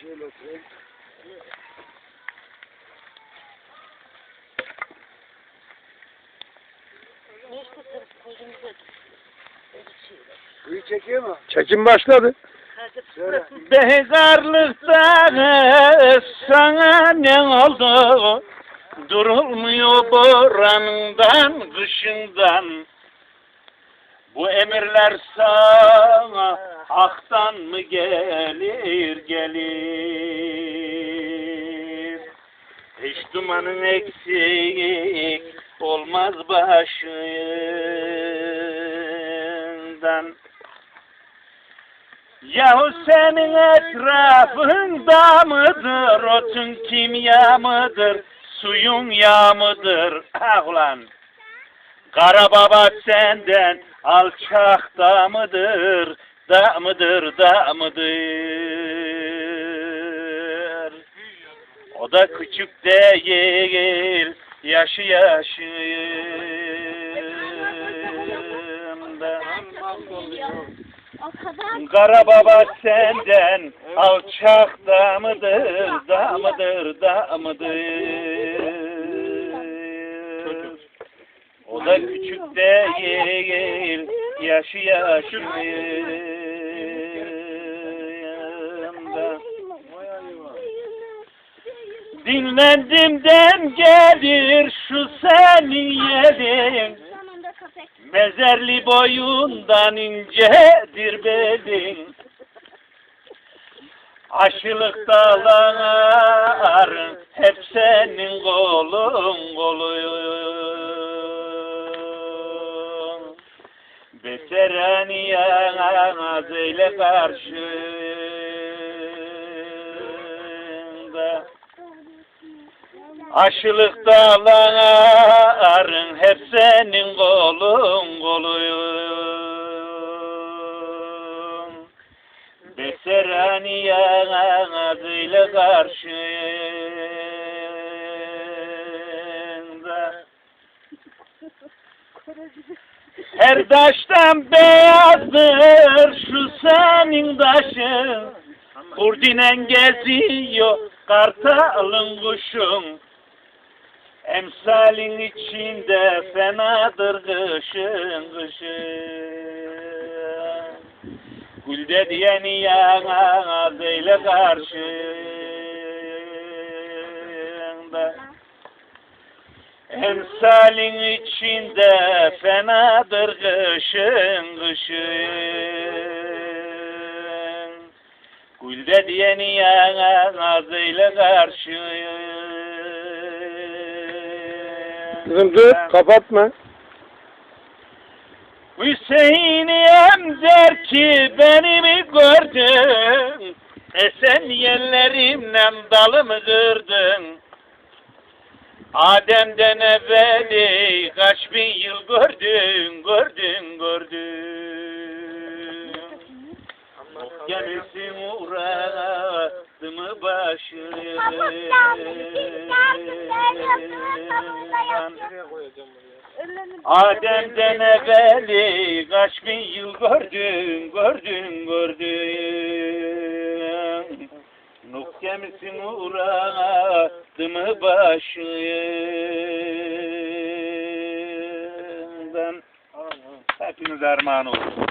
şöyle oturayım. Tabii Kuyu çekiyor mu? Çekim başladı. Söyle. Bekarlıkta sana ne oldu? Durulmuyor boranından, kışından. Bu emirler sana haktan mı gelir gelir? Hiç dumanın eksik olmaz başından. Yahu senin etrafında mıdır otun kimya mıdır suyun yağ mıdır ah ulan Kara baba senden alçak da mıdır da mıdır da mıdır O da küçük değil yaşı yaşında Kara baba senden alçak da mıdır, da mıdır, da mıdır? O da küçük değil, yaşı yaşında. Dinlendimden gelir şu. Sonunda köpek. Mezerli boyundan incedir belin. Aşılık dağlar hep senin kolun kolun. Beteren yaz eyle karşında. Aşılık dağların hep senin kolun kolun. Beserani yanağıyla karşında. Her taştan beyazdır şu senin taşın. Kurdinen geziyor kartalın kuşun. Emsalin içinde fenadır kışın kışın. Gülde diyeni yana zeyle karşında. Emsalin içinde fenadır kışın kışın. Gülde diyeni yana zeyle Kızım dur kapatma. Hüseyin'im der ki beni mi gördün? Esen yerlerimle dalımı kırdın. Adem'den evveli kaç bin yıl gördün, gördün, gördün. Gelirsin uğradı mı başın? Adem'den evveli kaç bin yıl gördün, gördün, gördün. Nuh gemisi uğradı mı başından? Hepiniz armağan olsun.